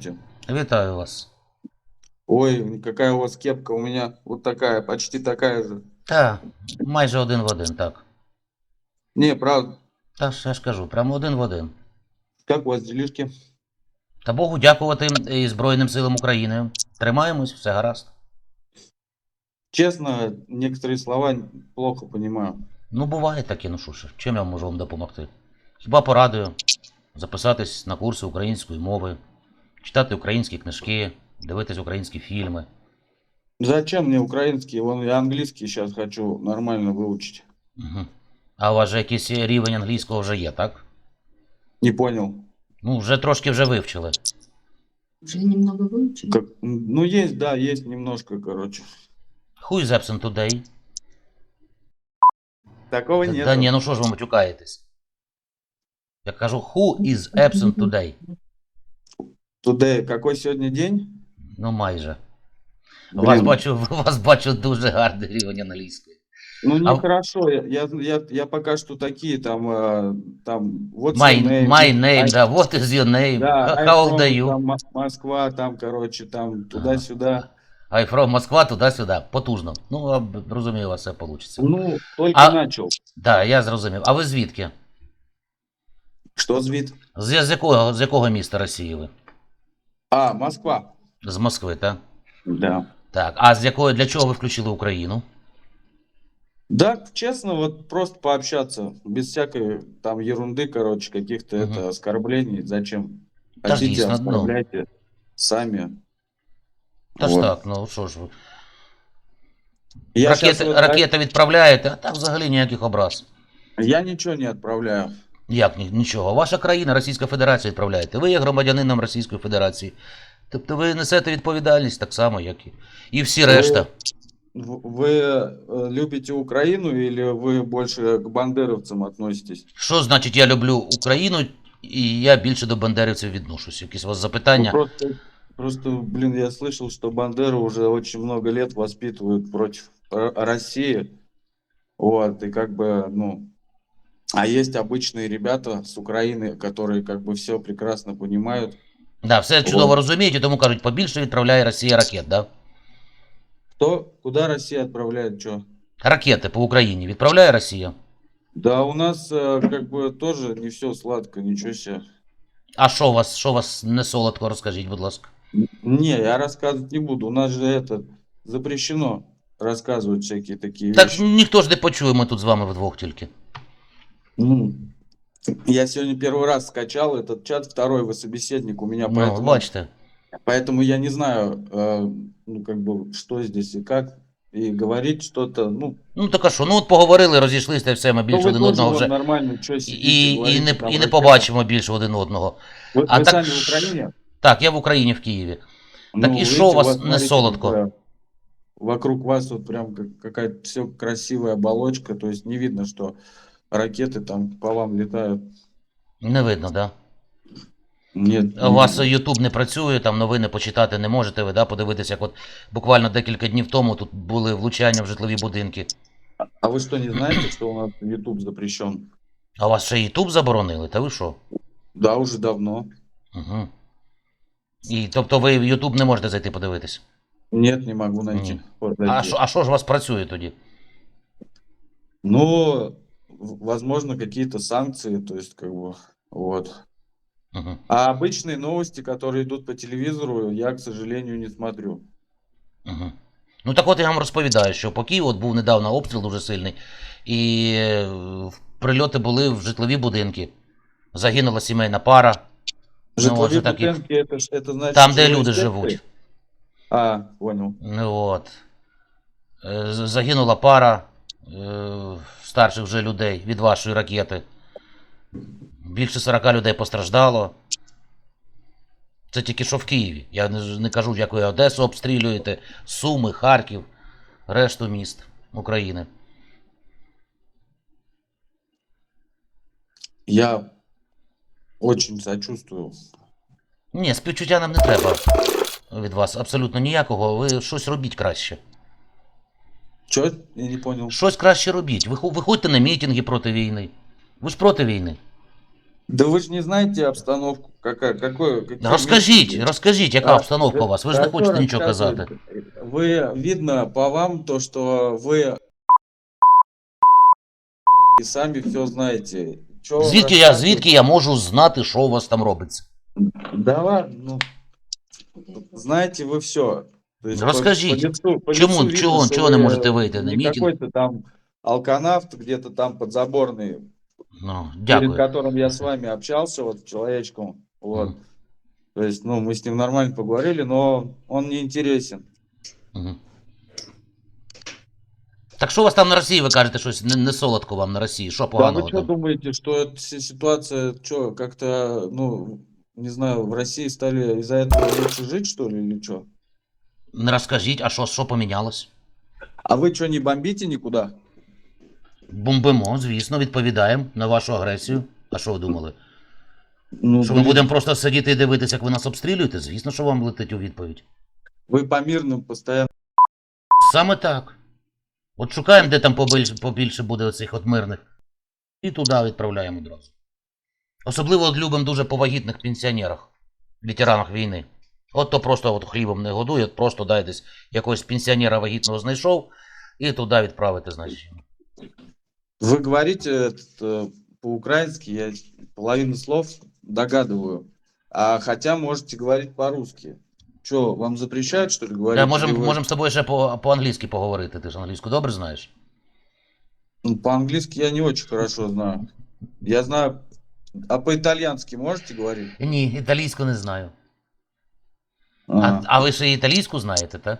Здравствуйте. Вітаю вас. Ой, какая у вас кепка, у меня вот такая, почти такая же. Та, майже один в один, так. Не, правда, Та ж я ж кажу, прямо один в один. как у вас делишки? Та Богу дякувати і Збройним силам України. Тримаємось, все гаразд. Честно, некоторые слова плохо понимаю. Ну, буває таке, ну що ж, чим я можу вам допомогти? Хіба порадую записатись на курси української мови, читати українські книжки, дивитись українські фільми. Зачем мне украинский? Вон я английский сейчас хочу нормально выучить. Угу. А у вас же якийсь рівень англійського вже є, так? Не понял. Ну, вже трошки вже вивчили. Уже немного выучили. Как? Ну, есть, да, есть немножко, короче. Who is absent today? Такого Та- нет. Та ні, ну що ж ви матюкаєтесь? Я кажу, who is absent today? Today, какой сегодня день? Ну майже. У Блин, вас бачу, у вас бачу дуже гарний рівень англійської. Ну, а- нехорошо. Я, я, я, я пока что такие там, э, там, вот My, my name, да, what is your name? Да, How old iPhone, are you? там, Мо- Москва, там, короче, там, туда-сюда. I from Москва, туди-сюди. Потужно. Ну, а, б- розумію, у вас все вийде. Ну, только А- начал. Так, я зрозумів. А ви звідки? Что звит? З, з, якого, з якого міста Росії ви? А, Москва. З Москви, так? Да. Так. А з якої для чого ви включили Україну? Да, честно, вот просто пообщаться, без всякой там ерунды, короче, каких-то Мгм. это оскорблений. Зачем? Да ж Хотите, действительно, ну. оскорбляйте сами. Та ж Вот. так, ну що ж ви. Я, Ракети, щас вот- ракети відправляєте, а так взагалі ніяких образ. я ничего не отправляю. Як ні- нічого? Ваша країна, Російська Федерація відправляєте. Ви є громадянином Російської Федерації. Тобто ви несете відповідальність так само, як і, і всі Ви- решта. В- Вы э, любите Украину или вы больше к бандеровцам относитесь? Що значить я люблю Україну і я більше до бандерівців відношусь? Якісь у вас Ну, запитання? просто, просто, блин, я слышал, что Бандеру уже очень много лет воспитывают против Р- России. Вот, и как бы, ну... А есть обычные ребята с Украины, которые как бы все прекрасно понимают. Да, все чудово Вот. розуміють, і тому кажуть, побільше відправляє Росія ракет, да? Кто, куда Россия отправляет, что? Ракети по Україні відправляє Росія. Да, у нас э, как бы тоже не все сладко, ничего себе. А що у вас, що у вас не солодко, розкажіть, будь ласка. Не, я рассказывать не буду. У нас же это запрещено рассказывать всякие такие Так вещи. ніхто ж не почує, ми тут з вами вдвох тільки. Ну, я сегодня первый раз скачал этот чат, второй вы собеседник у меня, Ну, поэтому, бачите. поэтому я не знаю, э, ну, как бы, что здесь и как, и говорить что-то, ну, Ну так а що, ну от поговорили, розійшлися та й все, ми ну, більше вы один тоже одного вот вже. нормально, что І, сидите, і, і, говорите не, там і не ракеты. побачимо більше один одного. Вы, А вы так сами в ш- Украине? Так, я в Україні, в Києві. Так Ну, и шо видите, у вас вот не смотрите, солодко? какая- Вокруг вас вот прям как- какая-то все красивая оболочка, то есть не видно, что ракеты там по вам летают. Не видно, да? Нет. У вас. Ютуб не працює, там новини почитати не можете ви, да? подивитися, як от буквально декілька днів тому тут були влучання в житлові будинки. А вы что, не знаете, что у нас YouTube запрещен? А у вас ще Ютуб заборонили, та ви що? Да, уже давно. Угу. І тобто ви в Ютуб не можете зайти подивитись. Нет, не могу найти. Мгм. Вот, А що, а що ж у вас працює тоді? Ну, возможно, какие-то санкции, то есть, как бы, вот. Угу. А обычные новости, которые идут по телевизору, я, к сожалению, не смотрю. Угу. Ну так от я вам розповідаю, що по Києву от був недавно обстріл дуже сильний, і е, прильоти були в житлові будинки. Загинула сімейна пара. Ну, Житловые уже такие- будинки, это, ж- это значит... Там, де жилые люди секции? живуть. А, понял. Ну от. Е, з- Загинула пара е, старших вже людей від вашої ракети. Більше 40 людей постраждало. Це тільки що в Києві. Я не, не кажу, як ви Одесу обстрілюєте, Суми, Харків, решту міст України. Я очень сочувствую. Ні, співчуття нам не треба від вас. Абсолютно ніякого. Ви щось робіть краще. Че? Я не понял. Щось краще робіть. Виху- Виходьте на мітинги проти війни. Ви ж проти війни. Да вы же не знаете обстановку, какая, какой... какие Розкажіть, места. розкажіть, яка А, обстановка у вас? Ви ж не Да хочете что нічого казати. рассказывать? Вы, видно по вам, то, что вы и сами все знаете. Чё вам Звідки я, рассказывать? звідки я можу знати, що у вас там робиться? Да ладно, ну, знаете вы все. Расскажите, Чому, чого, чого не можете вийти на Не мітинг? какой-то там алканавт где-то там подзаборный, Ну, перед дякую. которым я с вами общался, вот человечком. Вот. Мгм. То есть, ну, мы с ним нормально поговорили, но он не интересен. Мгм. Так що у вас там на Росії, ви кажете, щось не, не солодко вам на Росії? Що Да вы поганого что там? думаете, что эта си- ситуация, что, как-то, ну, не знаю, в России стали из-за этого лучше жить, что ли, или что? Не розкажіть, а що, що помінялось? А вы что, не бомбите никуда? Бомбимо, звісно, відповідаємо на вашу агресію. А що ви думали? Ну, Що ми блин, будемо просто сидіти і дивитися, як ви нас обстрілюєте? Звісно, що вам летить у відповідь. Вы по мирным постоянно. Саме так. От шукаємо, де там побільше, побільше буде оцих от мирних. І туди відправляємо одразу. Особливо от любимо дуже по вагітних пенсіонерах, ветеранах війни. От то просто от хлібом не годує, от просто дай десь якогось пенсіонера вагітного знайшов і туди відправити, значить. Вы говорите этот, э, по-украински, я половину слов догадываю. А хотя можете говорить по-русски. Что, вам запрещают, что ли, говорить? Да, можемо Или вы- можем з тобою ще по, по-англійськи поговорити. Ти ж англійську добре знаєш? Ну, по-английски я не очень хорошо знаю. Я знаю... А по-итальянски можете говорить? Ні, італійську не знаю. А, А. а ви ще і італійську знаєте, так?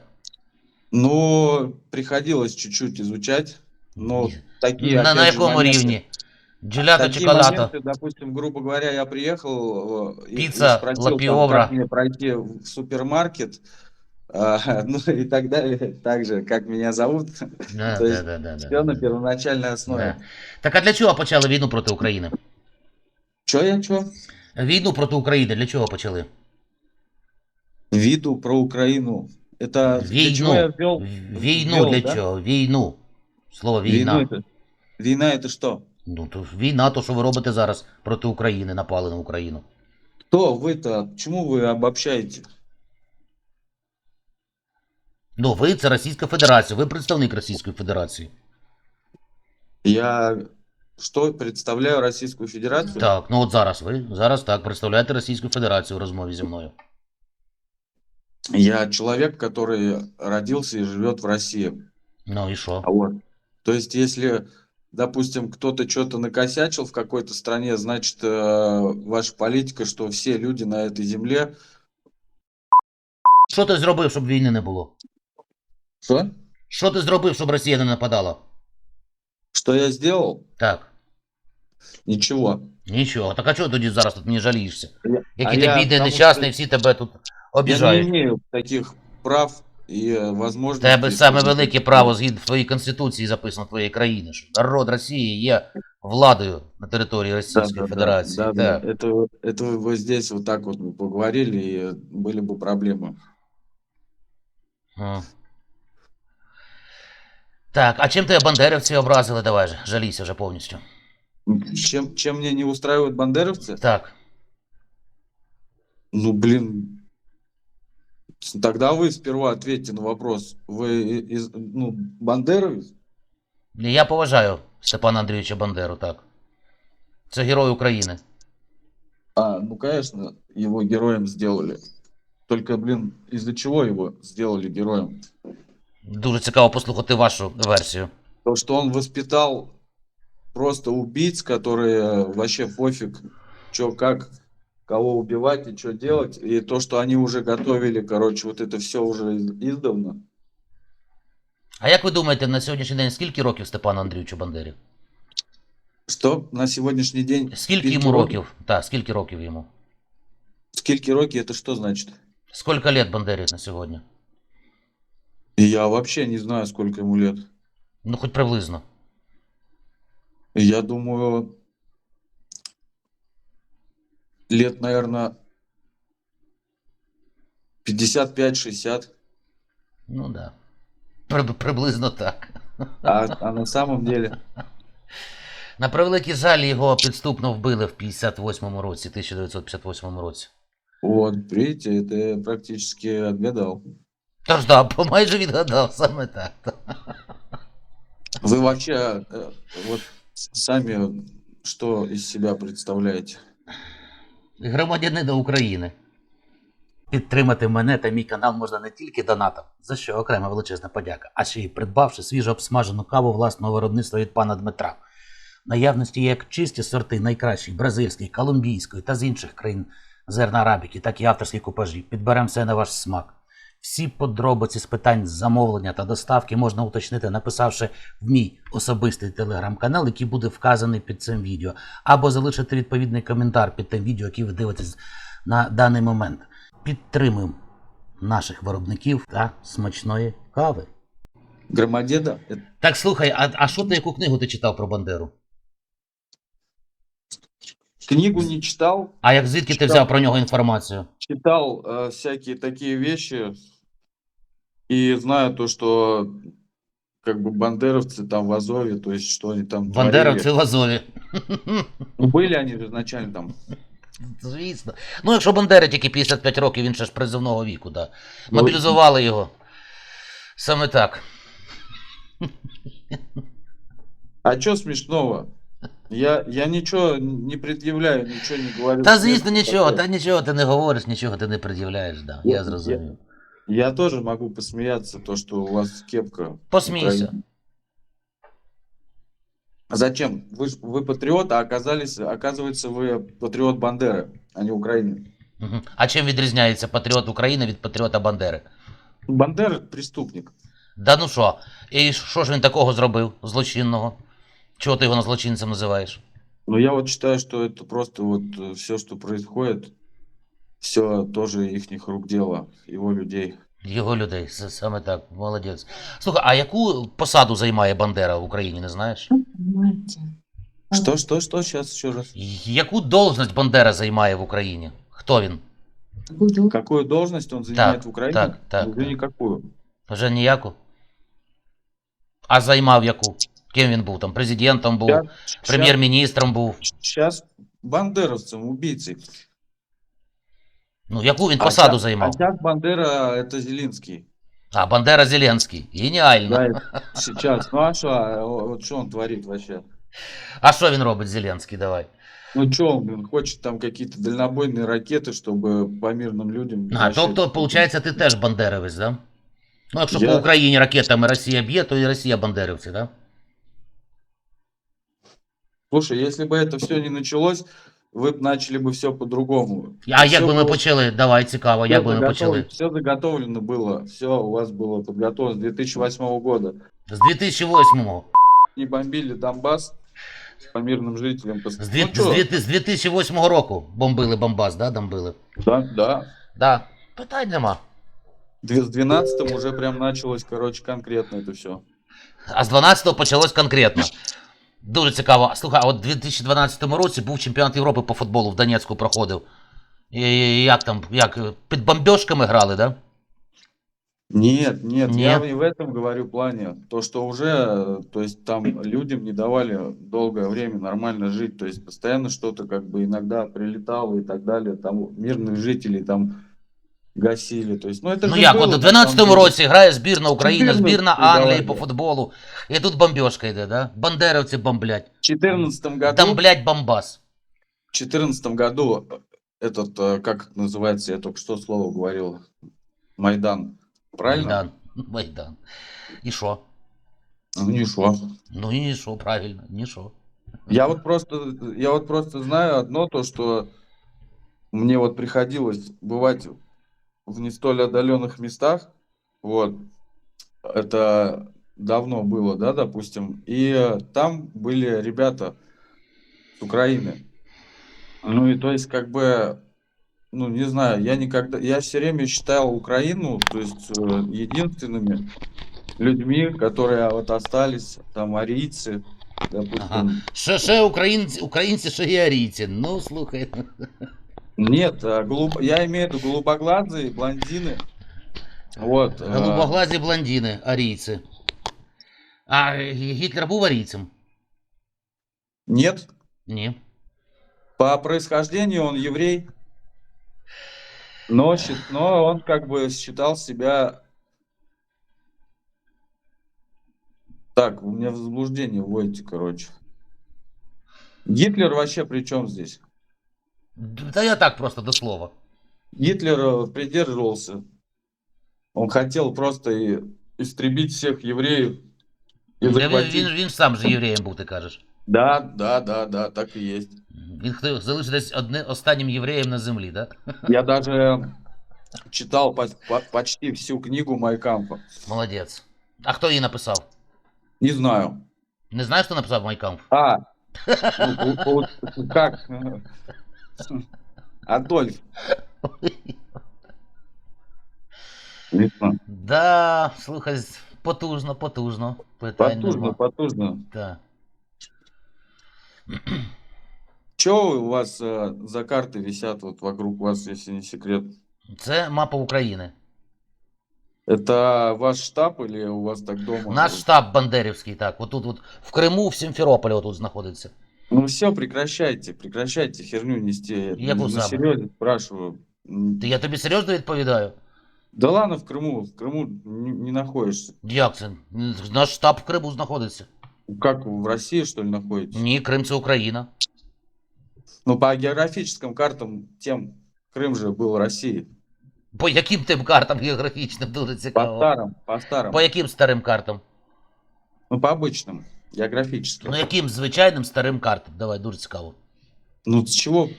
Ну, приходилось чуть-чуть изучать. Но такие, На, опять на же, якому моменты- рівні? Джелято чи Такие колато? моменты, допустим, грубо говоря, я приехал э, и- и Пицца, спросил, там, лапиобра. как мне пройти в супермаркет, а, ну и так далее, так же, как меня зовут, Да, То да, есть да, да, да, все на да. первоначальной основе. Да. Так а для чого почали війну проти України? Чё я чё? Війну проти України для чого почали? Виду про Украину. Это для чего я Війну. ввел? Війну ввел, для да? чого? Війну. Слово Войну війна. это, война это что? Ну, то ж війна, то що ви робите зараз проти України, напали на Україну. Кто вы-то? Почему вы обобщаете? Ну, ви це Російська Федерація, ви представник Російської Федерації. Я что, представляю Российскую Федерацию? Так, ну от зараз ви зараз так представляєте Російську Федерацію в розмові зі мною. Я человек, который родился и живет в России. Ну і що? А Вот. То есть, если, допустим, кто-то что-то накосячил в какой-то стране, значит, э, ваша политика, что все люди на этой земле... Що ти зробив, щоб війни не було? Что? Що ти зробив, щоб Росія не нападала? Что я сделал? Так. Ничего. Нічого. Так а чого тоді зараз тут мені жалієшся? Я- Який а ти я бідний, потому нещасний, что всі тебе тут Я не обіжають. имею таких прав и э, В возможностей. тебе саме скажем, велике право згідно твоєї конституції записано твоєї країни. Що народ Росії є владою на території Да, Російської да, да, Федерації. да, да. Так. Это, это вы вы здесь вот так вот поговорили, и были бы проблемы. М. Так, а чим тебе бандерівці образили? Давай же, жалійся вже повністю. Чем, чем мне не устраивают бандеровцы? Так. Ну, блин, с- тогда вы сперва ответьте на вопрос. Вы и- из, ну, бандеровец? Я поважаю Степана Андрійовича Бандеру, так. Це герой України. А, ну, конечно, его героем сделали. Только, блин, из-за чего его сделали героем? Дуже цікаво послухати вашу версію. То, что он воспитал просто убийц, которые э, вообще пофиг, что, как, кого убивать и что делать. И то, что они уже готовили, короче, вот это все уже из- издавна. А як ви думаєте, на сьогоднішній день скільки років Степану Андрійовичу Бандері? Что на сегодняшний день... Скільки йому років? Так, скільки років йому? Скільки роки, это что значит? Скільки лет Бандері на сьогодні? Я вообще не знаю, сколько ему лет. Ну, хоч приблизно. Я думаю, лет, наверное, 55-60. Ну да. При, приблизно так. А, а на самом деле, На превеликий жаль, його підступно вбили в 58-му році, 1958 році. Вот, видите, это я практически отгадал. Тож да, по- майже відгадав саме так. Вы вообще э, вот с- сами что из себя представляете? Громадянина України. Підтримати мене та мій канал можна не тільки донатом, за що окрема величезна подяка, а ще й придбавши свіжу обсмажену каву власного виробництва від пана Дмитра. Наявності як чисті сорти найкращих бразильської, колумбійської та з інших країн зерна арабіки, так і авторські купажі. Підберемо все на ваш смак. Всі подробиці з питань замовлення та доставки можна уточнити, написавши в мій особистий телеграм-канал, який буде вказаний під цим відео, або залишити відповідний коментар під тим відео, яке ви дивитесь на даний момент. Підтримуємо наших виробників та смачної кави. Громадеда? Это Так слухай, а, а що ти яку книгу ти читав про Бандеру? Книгу не читал, А як звідки ти взяв про нього інформацію? читал э, всякие такие вещи и знаю то, что как бы бандеровцы там в Азове, то есть что они там Бандеровці творили. в Азові. Ну, Были они же изначально там. Звісно. Ну, якщо Бандери тільки 55 років, він ще ж призовного віку, да. Ну, Мобілізували його. Саме так. А что смешного? Я, я ничего не предъявляю, ничего не говорю. Та Смешно звісно, нічого, такое. та нічого ти не говориш, нічого ти не пред'являєш, да. Я Я- зрозумів. Я тоже могу посмеяться, то, что у вас кепка. Посмійся. Украина. А Зачем? Вы, ж- вы патриот, а оказались, оказывается, вы патриот Бандеры, а не Украины. Мгм. А чим відрізняється патріот України від патріота Бандери? Бандера преступник. Да ну що? І що ж він такого зробив злочинного? Чого ти його на злочинцем називаєш? Но я вот считаю, что это просто вот все, что происходит, все тоже их рук дело, его людей. Його людей, саме так, молодець. Слухай, а яку посаду займає Бандера в Україні, не знаєш? Что, что, что? Сейчас еще раз. Яку должність Бандера займає в Україні? Хто він? Какую должность? Он занимает Так, в Украине? так, так, Уже никакую. Вже ніяку? А займав яку? Ким він був там? Президентом був, прем'єр-міністром був. Сейчас бандеровцем, убийцей. Ну, яку він А посаду щас- займав? А сейчас Бандера это Зеленский. А, Бандера Зеленський. Геніально. Да, сейчас. Ну а что, вот что он творит вообще? А що він робить, Зеленський, давай? Ну что он, блин, хочет там какие-то дальнобойные ракеты, чтобы по мирным людям... А, вообще- тобто, виходить, ти теж бандеровець, да? Ну, якщо Я- по Україні ракетами Росія б'є, то і Росія бандерівці, да? Слушай, если бы это все не началось, вы бы начали бы все по-другому. А як би ми почали? Давай, цікаво, як би ми почали? Все заготовлено было, все у вас было подготовлено с 2008 года. З 2008-го. Не бомбили Донбасс по мирным жителям. пос- З, дві... Ну чё? з, дві... з 2008 року бомбили Бомбас, да, бомбили? Да, да. Да. Питань нема. Две- С 12 уже прям началось, короче, конкретно это все. А з 12-го почалось конкретно. Дуже цікаво. Слухай, а от у 2012 році був чемпіонат Європи по футболу в Донецьку проходив. І, і як там, як під бомбьошками грали, да? Нет, нет, я Нет. не в этом говорю плане. То, что уже, э, то есть там людям не давали долгое время нормально жить. То есть постоянно что-то как бы иногда прилетало и так далее. Там мирных жителей там гасили. То есть, ну это Ну же як, было, от у на самом 12-му деле. році грає збірна України, Збірну збірна давай, Англії да. по футболу. І тут бомбьошка йде, да? Бандеровці бомблять. В 2014 году, Там, блядь, бомбас. в 2014 году этот, э, как это называется, я только что слово говорил, Майдан. Правильно? Майдан. Майдан. І що? Ну, не шо. Ну і що, правильно, ні що. Я вот просто, я вот просто знаю одно, то, что мне вот приходилось бывать в не столь отдаленных местах, вот, это давно было, да, допустим, и э, там были ребята с Украины. Ну и то есть как бы, ну не знаю, я никогда, я все время считал Украину, то есть э, единственными людьми, которые вот остались, там арийцы, допустим, Ага. Ще, ще українці, українці, ще і арійці. Ну, слухай. Нет, а, голуб- я имею в виду голубоглазые блондины. Вот. а, Голубоглазі блондини, арійці. А Гітлер був арійцем? Нет? Ні. По происхождению он еврей, но, счит- но он как бы считал себя... Так, вы меня в заблуждение вводите, короче. Гитлер вообще при чем здесь? Д- Та я так просто до слова. Гитлер э, придерживался. Он хотел просто и- истребить всех евреев и Він, захватить. він, він сам же євреєм був, ти кажеш. Да, да, да, да, так и есть. Він хотів залишитись одне, останнім євреєм на землі, так? Я даже читал по- по- почти всю книгу Майкампа. Молодець. А хто її написав? Не знаю. Не знаєш, хто написав Майкамп? А, ну, по- по- как? Адольф. Не знаю. Да, слухай, з- потужно, потужно. Питань Потужно, нема. потужно. Так. Че у вас э, за карты висят вот вокруг вас, если не секрет? Це мапа України. Это ваш штаб или у вас так дома? Наш штаб Бандерівський, так. Отут, от, в Криму, в Сімферополі, отут знаходиться. Ну все, прекращайте, прекращайте херню нести. Я на был сам. серьезе спрашиваю. М, Ти- Я тобі серйозно відповідаю? Да ладно, в Крыму, в Крыму не, не находишься. Як це? Наш штаб в Криму знаходиться. Как вы в России, что ли, находитесь? Ні, Крим це Україна. Ну, по географическим картам тем Крым же был Россией. По яким тим картам географічним дуже По цікаво? старым, по старым. По яким старим картам? Ну, по обычным, географическим. Ну яким звичайним старим картам? Давай, дуже цікаво. Ну, с чего?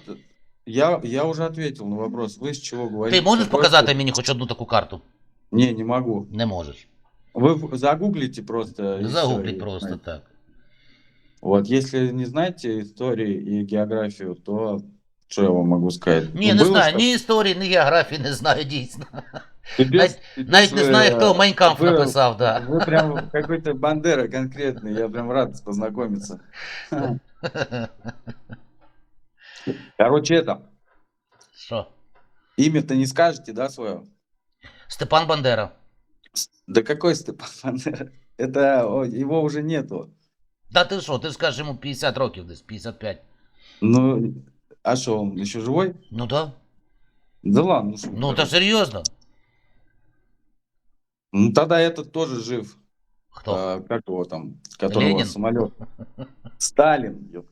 Я, я уже ответил на вопрос. Вы с чего говорите? Ти можеш Какой- показати мені хоч одну таку карту? Не, не могу. Не можеш. Вы в- загуглите просто. и Загугліть всё, и просто знаете. так. Вот, если не знаете истории и географию, то что я вам могу сказать? Ні, Ну, не было знаю, что- ні історії, ні географії не знаю дійсно. Пипец- навіть- пипец Навіть не вы, знаю, хто э, Майнкамф вы- написав, да. Вы прям какой-то Бандера конкретный, я прям рад познакомиться. Короче, это, Що? имя-то не скажете, да, свое? Степан Бандера. Да какой Степан Бандера? Это, о, его уже нету. Та ти що, ти скажеш йому 50 років десь, 55. Ну, а что, он еще живой? Ну да. Да ладно, ну, что вы Ну та говорите. серйозно. Ну, тогда этот тоже жив. Хто? А, как его там, которого Ленин? самолет? Сталин. ёп.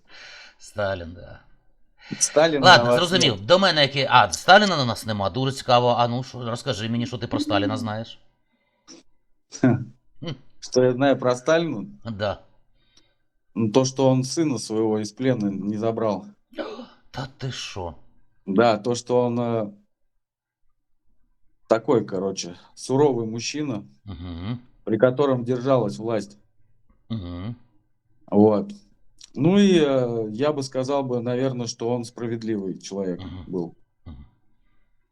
Сталін, да. Сталин. на Ладно, вас зрозумів. До мене який. А, Сталіна на нас нема, дуже цікаво. А ну що, розкажи мені, що ти про Сталіна знаєш. нет. Что я знаю про Сталина? Да. Ну, то, что он сына своего из плена не забрал. Та ти що? Да, то, что он э, такой, короче, суровый мужчина, Угу. при котором держалась власть. Угу. Вот. Ну и э, я бы сказал бы, наверное, что он справедливый человек Мгм. был. Мгм.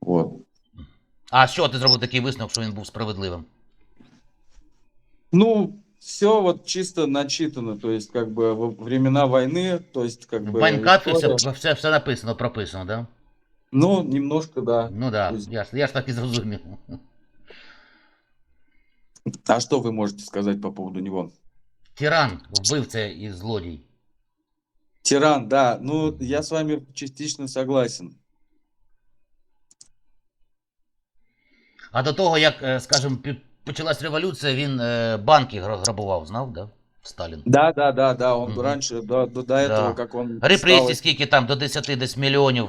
Вот. А що ти зробив такий висновок, що він був справедливим? Ну, все вот чисто начитано, то есть как бы во времена войны, то есть как В бы... Майнкафі все, все, все написано, прописано, да? Ну, немножко, да. Ну да, Ось. я ж, я ж так і зрозумів. А что вы можете сказать по поводу него? Тиран, вбивця і злодій. Тиран, да. Ну, я с вами частично согласен. А до того, як, е, скажімо, пі- почалась революція, він е, банки гра- грабував, знав, да? Сталін. Да, да, да, да. Он Мгм. раньше, до, до, до этого, как он... Репресії, стал- скільки там, до 10 десь мільйонів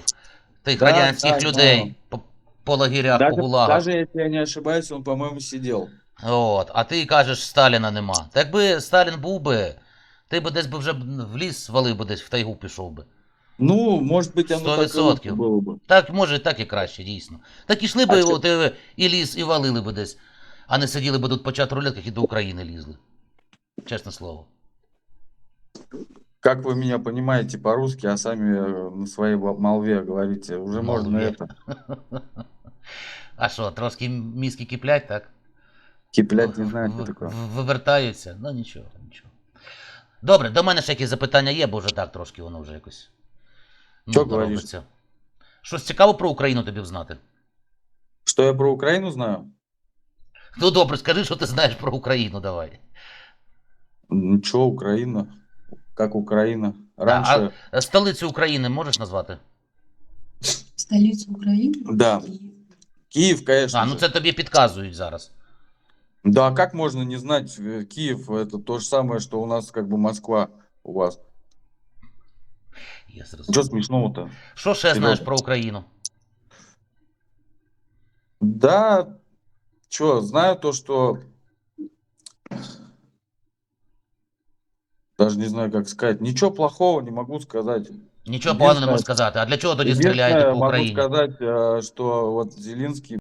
тих Да, радянських да, людей по, по лагерях, Даже, по гулагах. даже если я не ошибаюсь, он, по-моему, сидел. От, а ти кажеш, Сталіна нема. Та якби Сталін був би, ти би десь би вже б в ліс свалив би десь в тайгу пішов би. Ну, может быть, оно Сто так и лучше відсотків. было бы. Так, може, так і краще, дійсно. Так ішли А би що- от, е, і ліс, і валили би десь, а не сиділи би тут по чат рулетках і до України лізли. Чесне слово. Как вы меня понимаете по-русски, а сами э, на своей во- молве говорите, уже можно Молве. это, А що, трошки мізки киплять, так? киплять, не знаю, что В- такое. в- Вивертаються. Ну нічого, нічого. Добре, до мене ще якісь запитання є, бо вже так трошки воно вже якось. Що нудно говориш? робиться. Щось цікаво про Україну тобі знати. Что я про Украину знаю? Ну добре, скажи, що ти знаєш про Україну, давай. Ничего, Украина. Как Украина. раньше... Е, Столицю України можеш назвати? Столицу Украины? Да, Киев. Киев, конечно А, ну же. це тобі підказують зараз. Да, как можно не знать, э, Киев это то же самое, что у нас как бы Москва у вас. Я Что зрозумів. смешного-то? Що ще Серйозно? знаєш про Україну? Да, что, знаю то, что... Даже не знаю, как сказать. Ничего плохого не могу сказать. Нічого поганого не Единственное- можеш сказати. А для чого тоді Единственное, стріляєте по могу Україні? сказать, э, что вот Зеленский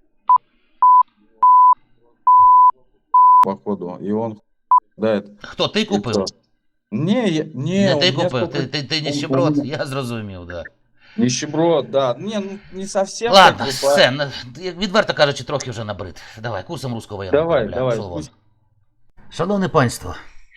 походу, и он да, это... Хто ти купив? Не, я, не, Не у ти меня купив, столько- ти, ти, ти он- ніщеброд, он- я зрозумів, да. Нищеброд, да. Не, ну не совсем. Ладно, как бы, все, на- як відверто кажучи, трохи вже набрид. Давай, курсом руського воєнного Давай, корабля. давай, пішов вон. пусть- Шановне панство,